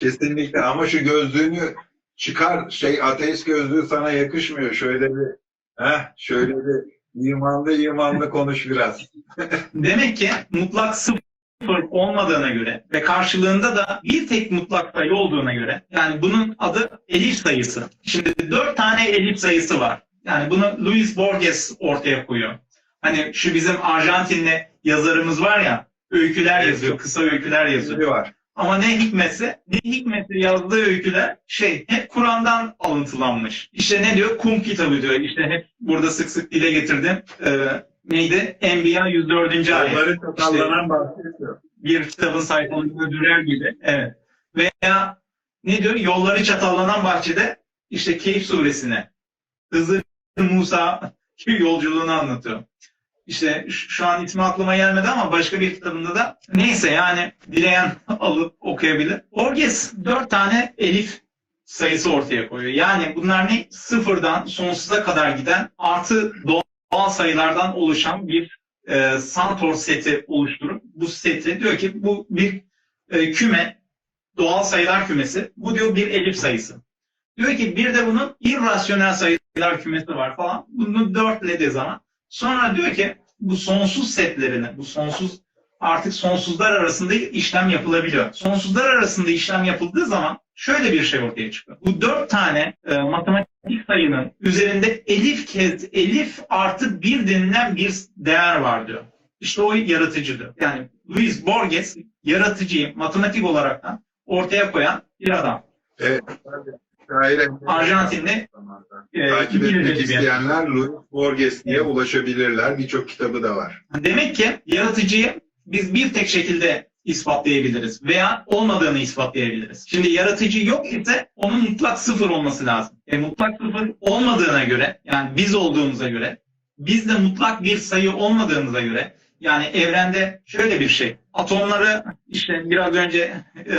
Kesinlikle ama şu gözlüğünü çıkar şey ateist gözlüğü sana yakışmıyor. Şöyle bir heh, şöyle bir imanlı imanlı konuş biraz. Demek ki mutlak sıfır olmadığına göre ve karşılığında da bir tek mutlak sayı olduğuna göre yani bunun adı elif sayısı. Şimdi dört tane elif sayısı var. Yani bunu Luis Borges ortaya koyuyor. Hani şu bizim Arjantinli yazarımız var ya öyküler yazıyor, kısa öyküler yazıyor. Var. Ama ne hikmetse, ne hikmetse yazdığı öyküler şey hep Kur'an'dan alıntılanmış. İşte ne diyor? Kum kitabı diyor. İşte hep burada sık sık dile getirdim. Ee, neydi? Enbiya 104. ayet. Onları çatallanan bahsediyor. Bir kitabın sayfalarını dürer gibi. Evet. Veya ne diyor? Yolları çatallanan bahçede işte Keyif suresine Hızır Musa yolculuğunu anlatıyor. İşte şu an ismi aklıma gelmedi ama başka bir kitabında da neyse yani dileyen alıp okuyabilir. Borges dört tane elif sayısı ortaya koyuyor. Yani bunlar ne? Sıfırdan sonsuza kadar giden artı doğal sayılardan oluşan bir e, Santor seti oluşturup bu seti diyor ki bu bir e, küme doğal sayılar kümesi. Bu diyor bir elif sayısı. Diyor ki bir de bunun irrasyonel sayılar kümesi var falan. Bunu dörtlediği zaman sonra diyor ki bu sonsuz setlerini, bu sonsuz artık sonsuzlar arasında işlem yapılabiliyor. Sonsuzlar arasında işlem yapıldığı zaman şöyle bir şey ortaya çıkıyor. Bu dört tane e, matematik sayının üzerinde elif kez elif artı bir denilen bir değer var diyor. İşte o yaratıcıdır. Yani Luis Borges yaratıcıyı matematik olaraktan ortaya koyan bir adam. Evet. Arjantinli e, Takip etmek isteyenler Louis Borges diye Evet. ulaşabilirler. Birçok kitabı da var. Demek ki yaratıcıyı biz bir tek şekilde ispatlayabiliriz veya olmadığını ispatlayabiliriz. Şimdi yaratıcı yok ise onun mutlak sıfır olması lazım. E, mutlak sıfır olmadığına göre yani biz olduğumuza göre biz de mutlak bir sayı olmadığımıza göre yani evrende şöyle bir şey. Atomları işte biraz önce e,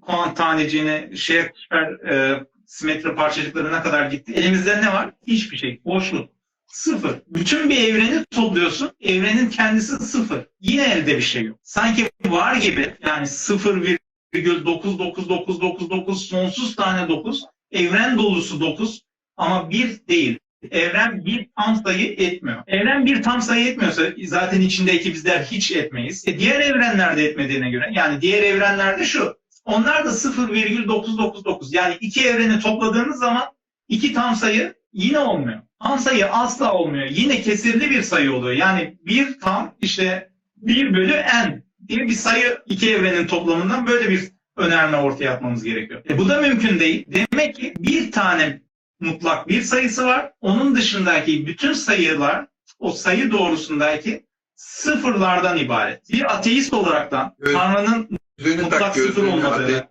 kuant taneciğini şeye süper e, simetri parçacıklarına kadar gitti. Elimizde ne var? Hiçbir şey. Boşluk. Sıfır. Bütün bir evreni topluyorsun. Evrenin kendisi sıfır. Yine elde bir şey yok. Sanki var gibi yani 0,99999 sonsuz tane 9. Evren dolusu 9 ama bir değil. Evren bir tam sayı etmiyor. Evren bir tam sayı etmiyorsa zaten içindeki bizler hiç etmeyiz. E diğer evrenlerde etmediğine göre yani diğer evrenlerde şu. Onlar da 0,999 yani iki evreni topladığınız zaman iki tam sayı yine olmuyor. Tam sayı asla olmuyor. Yine kesirli bir sayı oluyor. Yani bir tam işte 1 bölü n diye bir sayı iki evrenin toplamından böyle bir önerme ortaya atmamız gerekiyor. E bu da mümkün değil. Demek ki bir tane mutlak bir sayısı var. Onun dışındaki bütün sayılar o sayı doğrusundaki sıfırlardan ibaret. Bir ateist olaraktan Evet. Tanrı'nın Gözlüğünü Mutlak tak, sıfır gözlüğünü derken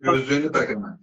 gözlüğünü tak hemen.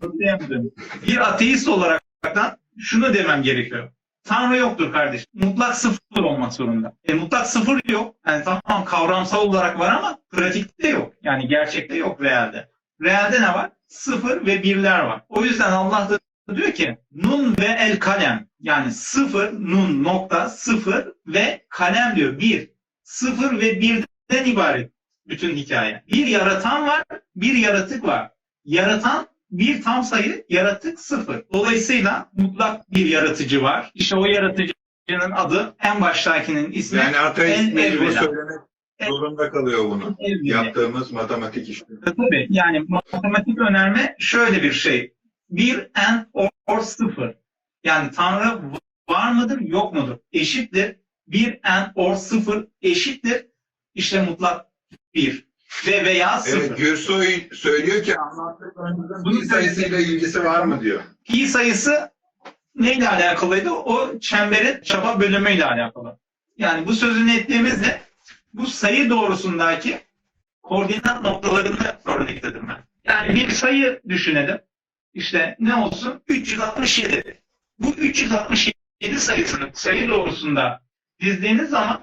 bir ateist olaraktan şunu demem gerekiyor. Tanrı yoktur kardeş. Mutlak sıfır olmak zorunda. E, mutlak sıfır yok. Yani tamam kavramsal olarak var ama pratikte yok. Yani gerçekte yok realde. Realde ne var? Sıfır ve birler var. O yüzden Allah da diyor ki nun ve el kalem. Yani sıfır, nun nokta, sıfır ve kalem diyor. Bir. Sıfır ve birden ibaret bütün hikaye. Bir yaratan var, bir yaratık var. Yaratan bir tam sayı, yaratık sıfır. Dolayısıyla mutlak bir yaratıcı var. İşte o yaratıcının adı en baştakinin ismi Yani ateist en mecbur söylemek zorunda kalıyor bunu. Evvela. Yaptığımız matematik işte. Tabii yani matematik önerme şöyle bir şey. Bir and or, or sıfır. Yani Tanrı var mıdır yok mudur? Eşittir. Bir and or sıfır eşittir. İşte mutlak bir. Ve veya sıfır. Evet, Gürsoy söylüyor ki anlattıklarınızın Bunu bir sayısıyla ilgisi var mı diyor. Pi sayısı neyle alakalıydı? O çemberin çapa bölümüyle alakalı. Yani bu sözünü ettiğimizde bu sayı doğrusundaki koordinat noktalarını örnekledim ben. Yani bir sayı düşünelim. İşte ne olsun? 367. Bu 367 sayısını sayı doğrusunda dizdiğiniz zaman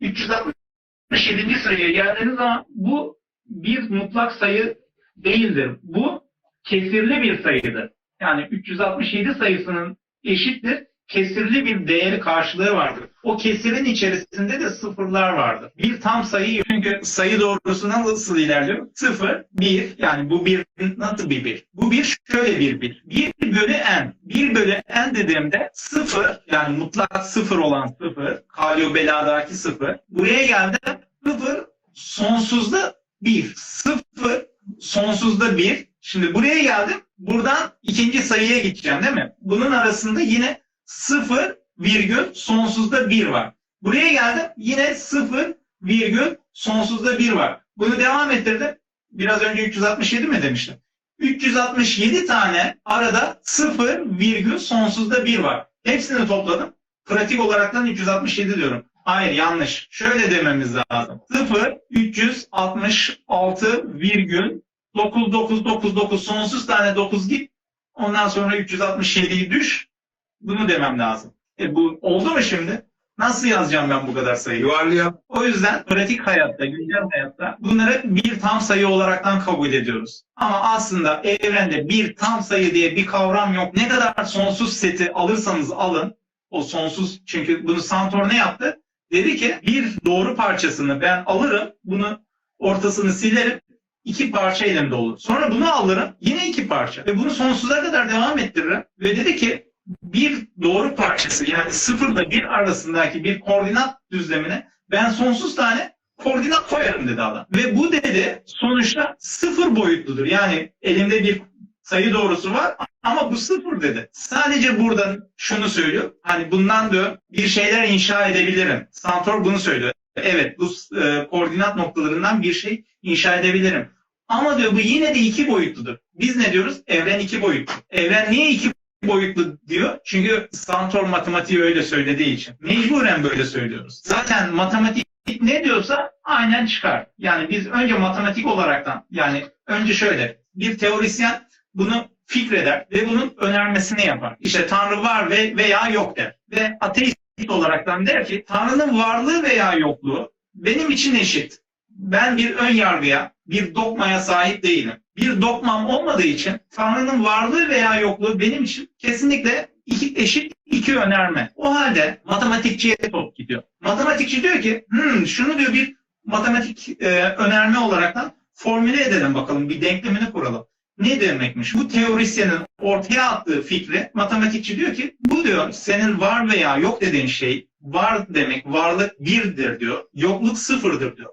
367. sayıya geldiğiniz zaman bu bir mutlak sayı değildir. Bu kesirli bir sayıdır. Yani 367 sayısının eşittir kesirli bir değeri karşılığı vardır. O kesirin içerisinde de sıfırlar vardır. Bir tam sayı çünkü sayı doğrusuna nasıl ilerliyor? Sıfır, bir yani bu bir nasıl bir bir? Bu bir şöyle bir bir. Bir bölü n. Bir bölü n dediğimde sıfır yani mutlak sıfır olan sıfır. Kalyo beladaki sıfır. Buraya geldim sıfır sonsuzda bir. Sıfır sonsuzda bir. Şimdi buraya geldim. Buradan ikinci sayıya gideceğim değil mi? Bunun arasında yine 0 virgül sonsuzda 1 var. Buraya geldim yine 0 virgül sonsuzda 1 var. Bunu devam ettirdim. Biraz önce 367 mi demiştim? 367 tane arada 0 virgül sonsuzda 1 var. Hepsini topladım. Pratik olaraktan 367 diyorum. Hayır yanlış. Şöyle dememiz lazım. 0 366 virgül 9999 sonsuz tane 9 git. Ondan sonra 367'yi düş. Bunu demem lazım. E bu oldu mu şimdi? Nasıl yazacağım ben bu kadar sayıyı? Yuvarlayalım. O yüzden pratik hayatta, güncel hayatta bunları bir tam sayı olaraktan kabul ediyoruz. Ama aslında evrende bir tam sayı diye bir kavram yok. Ne kadar sonsuz seti alırsanız alın, o sonsuz çünkü bunu Santor ne yaptı? Dedi ki bir doğru parçasını ben alırım, bunu ortasını silerim, iki parça elimde olur. Sonra bunu alırım, yine iki parça. Ve bunu sonsuza kadar devam ettiririm. Ve dedi ki bir doğru parçası yani sıfırla bir arasındaki bir koordinat düzlemine ben sonsuz tane koordinat koyarım dedi adam. Ve bu dedi sonuçta sıfır boyutludur. Yani elimde bir sayı doğrusu var ama bu sıfır dedi. Sadece buradan şunu söylüyor. Hani bundan diyor bir şeyler inşa edebilirim. Santor bunu söylüyor. Evet bu e, koordinat noktalarından bir şey inşa edebilirim. Ama diyor bu yine de iki boyutludur. Biz ne diyoruz? Evren iki boyutlu. Evren niye iki boyutlu diyor. Çünkü Santor matematiği öyle söylediği için. Mecburen böyle söylüyoruz. Zaten matematik ne diyorsa aynen çıkar. Yani biz önce matematik olaraktan yani önce şöyle bir teorisyen bunu fikreder ve bunun önermesini yapar. İşte Tanrı var ve veya yok der. Ve ateist olaraktan der ki Tanrı'nın varlığı veya yokluğu benim için eşit. Ben bir ön yargıya, bir dogmaya sahip değilim. Bir dogmam olmadığı için Tanrı'nın varlığı veya yokluğu benim için kesinlikle iki eşit iki önerme. O halde matematikçiye top gidiyor. Matematikçi diyor ki hmm, şunu diyor bir matematik e, önerme olaraktan formüle edelim bakalım bir denklemini kuralım. Ne demekmiş? Bu teorisyenin ortaya attığı fikri matematikçi diyor ki bu diyor senin var veya yok dediğin şey var demek varlık birdir diyor. Yokluk sıfırdır diyor.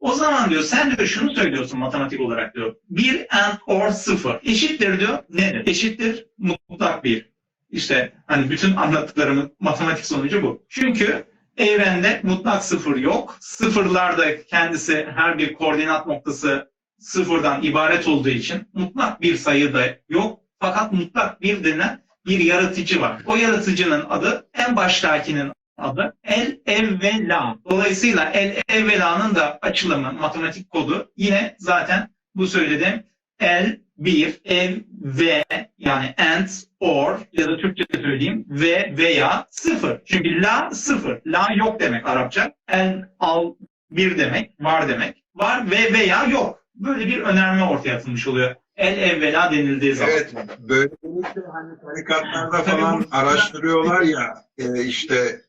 O zaman diyor sen diyor şunu söylüyorsun matematik olarak diyor. Bir and or sıfır eşittir diyor. Nedir? Eşittir mutlak bir. İşte hani bütün anlattıklarımın matematik sonucu bu. Çünkü evrende mutlak sıfır yok. Sıfırlarda kendisi her bir koordinat noktası sıfırdan ibaret olduğu için mutlak bir sayı da yok. Fakat mutlak bir denilen bir yaratıcı var. O yaratıcının adı en baştakinin adı el evvela. Dolayısıyla el evvela'nın da açılımı, matematik kodu yine zaten bu söylediğim el bir, ev ve yani and, or ya da Türkçe söyleyeyim ve veya sıfır. Çünkü la sıfır. La yok demek Arapça. El al bir demek, var demek. Var ve veya yok. Böyle bir önerme ortaya atılmış oluyor. El evvela denildiği zaman. Evet, böylelikle hani tarikatlarda falan araştırıyorlar ya e, işte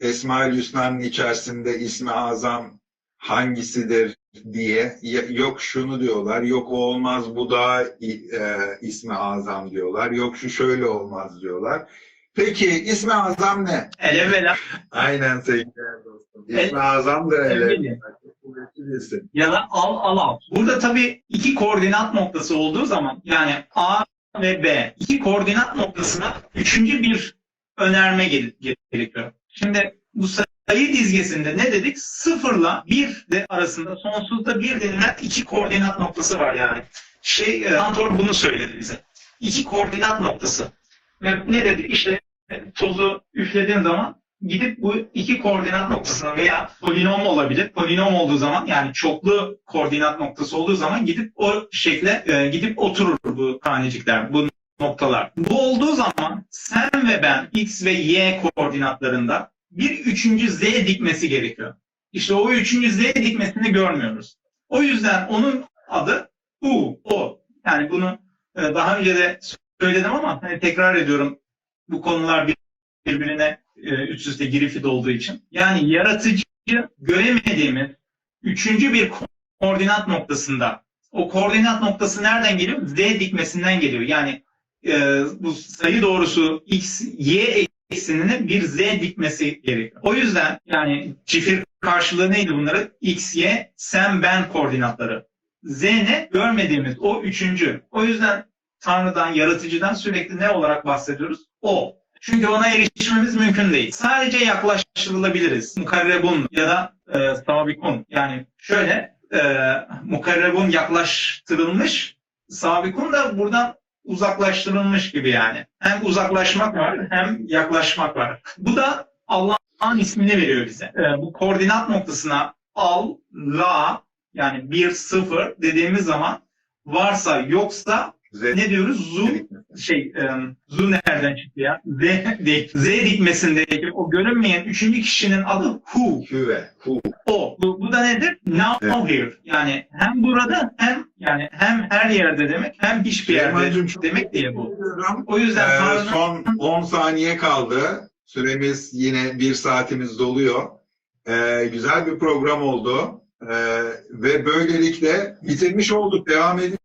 Esma-ül Hüsna'nın içerisinde ismi azam hangisidir diye yok şunu diyorlar, yok o olmaz bu da e, ismi azam diyorlar, yok şu şöyle olmaz diyorlar. Peki ismi azam ne? El evvela Aynen sevgili dostum. El- İsmi azam da isim. ya da al al al. Burada tabii iki koordinat noktası olduğu zaman yani A ve B iki koordinat noktasına üçüncü bir önerme gere- gerekiyor. Şimdi bu sayı dizgesinde ne dedik? Sıfırla bir de arasında sonsuzda bir denilen iki koordinat noktası var yani. Şey, e, Cantor bunu söyledi bize. İki koordinat noktası. Ve ne dedi? İşte e, tozu üflediğin zaman gidip bu iki koordinat noktasına veya polinom olabilir. Polinom olduğu zaman yani çoklu koordinat noktası olduğu zaman gidip o şekle e, gidip oturur bu tanecikler, bu noktalar. Bu olduğu zaman sen ve ben x ve y koordinatlarında bir üçüncü z dikmesi gerekiyor. İşte o üçüncü z dikmesini görmüyoruz. O yüzden onun adı u, o. Yani bunu e, daha önce de söyledim ama hani tekrar ediyorum bu konular birbirine e, üst üste girifit olduğu için. Yani yaratıcı göremediğimiz üçüncü bir ko- koordinat noktasında. O koordinat noktası nereden geliyor? Z dikmesinden geliyor. Yani e, bu sayı doğrusu x, y eksenine bir z dikmesi gerekiyor. O yüzden yani çifir karşılığı neydi bunları? X, Y, sen, ben koordinatları. Z ne? Görmediğimiz o üçüncü. O yüzden Tanrı'dan, yaratıcıdan sürekli ne olarak bahsediyoruz? O. Çünkü ona erişmemiz mümkün değil. Sadece yaklaştırılabiliriz. Mukarrebun ya da e, sabikun. Yani şöyle e, mukarrebun yaklaştırılmış, sabikun da buradan uzaklaştırılmış gibi yani. Hem uzaklaşmak var hem yaklaşmak var. Bu da Allah'ın ismini veriyor bize. E, bu koordinat noktasına al, la yani 1, 0 dediğimiz zaman varsa yoksa Z ne diyoruz? Zu şey e, zu nereden çıktı ya? Z, değil. Z dikmesindeki o görünmeyen üçüncü kişinin adı who. Hüve. Hu. O. Bu, bu da nedir? Now here. Yani hem burada hem yani hem her yerde demek hem hiçbir yerde Süleyman'cığım çok demek diye bu. O yüzden Ee, Tanrı'nın son 10 saniye kaldı. Süremiz yine bir saatimiz doluyor. Ee, güzel bir program oldu. Ee, ve böylelikle bitirmiş olduk. Devam edin.